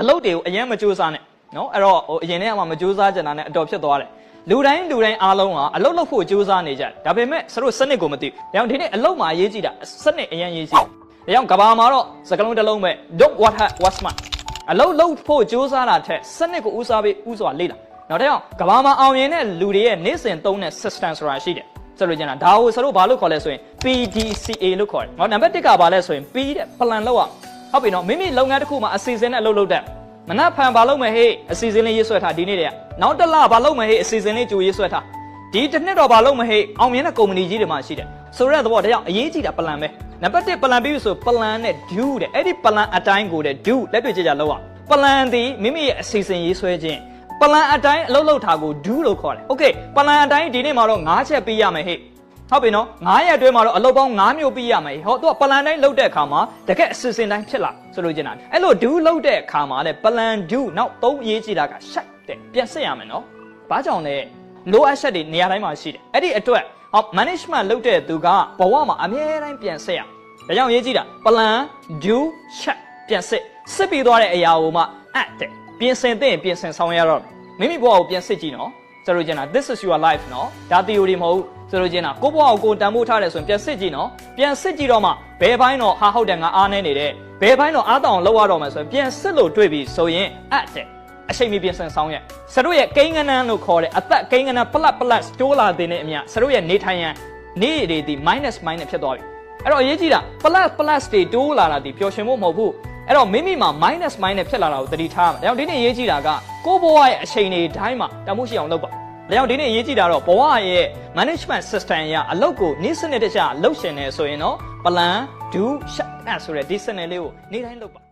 အလုပ်တွေကိုအရင်မကြိုးစားနဲ့နော်အဲ့တော့ဟိုအရင်တည်းကမှမကြိုးစားကြတာနဲ့အတော်ဖြစ်သွားတယ်လူတိုင်းလူတိုင်းအားလုံးကအလုပ်လုပ်ဖို့ကြိုးစားနေကြတယ်ဒါပေမဲ့စတို့စနစ်ကိုမသိဘူးဒါကြောင့်ဒီနေ့အလုပ်မှာအရေးကြီးတာစနစ်အရင်အရေးကြီးတယ်ဒါကြောင့်ကဘာမှာတော့စကလုံးတစ်လုံးပဲ don't what hard what smart အလုပ်လုပ်ဖို့ကြိုးစားတာထက်စနစ်ကိုဦးစားပေးဦးစွာလေ့လာနောက်တစ်ယောက်ကဘာမှာအောင်မြင်တဲ့လူတွေရဲ့နေ့စဉ်သုံးတဲ့ system ဆိုတာရှိတယ်ဆိုလိုချင်တာဒါကိုစတို့ဘာလို့ခေါ်လဲဆိုရင် PDCA လို့ခေါ်တယ်။ဟောနံပါတ်1ကဘာလဲဆိုရင် P တဲ့ plan လောက်အောင် ဟုတ်ပြီနော်မိမိလုပ်ငန်းတစ်ခုမှာအစီအစဉ်နဲ့အလုပ်လုပ်တဲ့မနက်ဖြန်ဘာလုပ်မယ်ဟေ့အစီအစဉ်လေးရေးဆွဲထားဒီနေ့တည်းကနောက်တစ်လဘာလုပ်မယ်ဟေ့အစီအစဉ်လေးကြိုရေးဆွဲထားဒီတစ်နှစ်တော့ဘာလုပ်မယ်ဟေ့အောင်မြင်တဲ့ကုမ္ပဏီကြီးတွေမှာရှိတယ်ဆိုတဲ့သဘောတရားအရေးကြီးတာ plan ပဲနံပါတ်1 plan ပြီးပြီဆို plan နဲ့ do တဲ့အဲ့ဒီ plan အတိုင်းကိုတဲ့ do လက်တွေ့ကြကြလောက်အောင် plan ဒီမိမိရဲ့အစီအစဉ်ရေးဆွဲခြင်းပလန်အတိုင်းအလုပ်လုပ်တာကို do လို့ခေါ်တယ်။ Okay ပလန်အတိုင်းဒီနေ့မှာတော့9ချက်ပေးရမယ်ဟဲ့။ ဟုတ်ပြီနော်9ရက်အတွင်းမှာတော့အလုပ်ပေါင်း9မျိုးပေးရမယ်။ဟောသူကပလန်တိုင်းလုပ်တဲ့အခါမှာတကယ်အစီအစဉ်တိုင်းဖြစ်လာဆိုလို့ကျင်တာ။အဲ့လို do လုပ်တဲ့အခါမှာလေပလန် do နောက်သုံးရေးကြည့်တာက shut တဲ့ပြန်စစ်ရမယ်နော်။ဘာကြောင့်လဲ။ low asset တွေနေရာတိုင်းမှာရှိတယ်။အဲ့ဒီအတွက်ဟော management လုပ်တဲ့သူကဘဝမှာအမြဲတမ်းပြန်စစ်ရ။ဒါကြောင့်ရေးကြည့်တာပလန် do shut ပြန်စစ်စစ်ပြီးသွားတဲ့အရာကိုမှအပ်တဲ့ပြင်ဆင်သင့်ရင်ပြင်ဆင်ဆောင်ရတော့မယ်မိမိဘဝကိုပြင်စစ်ကြည့်နော်ဆိုလိုချင်တာ this is your life နော်ဒါ theory မဟုတ်ဘူး ဆိုလိုချင်တာကိုယ့်ဘဝကိုကိုယ်တန်ဖိုးထားတယ်ဆိုရင်ပြန်စစ်ကြည့်နော်ပြန်စစ်ကြည့်တော့မှဘယ်ဘိုင်းတော့ဟာဟုတ်တယ်ငါအားနေနေတယ်ဘယ်ဘိုင်းတော့အားတောင်လောက်ရတော့မယ်ဆိုရင်ပြန်စစ်လို့တွေ့ပြီဆိုရင်အပ်တဲ့အချိန်မီပြင်ဆင်ဆောင်ရက်စတို့ရဲ့ကိန်းကနန်းလို့ခေါ်တဲ့အသက်ကိန်းကနန်း plus plus တိုးလာတဲ့နဲ့အမျှစတို့ရဲ့နေထိုင်ရန်နေရည်ဒီ minus minus ဖြစ်သွားပြီအဲ့တော့အရေးကြီးတာ plus plus တွေတိုးလာတာဒီပျော်ရွှင်ဖို့မဟုတ်ဘူးအဲ့တော့မိမိမှာ minus minus ဖြစ်လာတာကိုသတိထားမှာ။ဒါကြောင့်ဒီနေ့အရေးကြီးတာကကိုယ့်ဘဝရဲ့အချိန်တွေတိုင်းမှာတမှုရှိအောင်လုပ်ပါ။ ဒါကြောင့်ဒီနေ့အရေးကြီးတာတော့ဘဝရဲ့ management system ရအလုပ်ကိုနေ့စနစ်တကျလုပ်ရှင်နေဆိုရင်တော့ plan do shut ဆိုတဲ့ဒီစနစ်လေးကိုနေ့တိုင်းလုပ်ပါ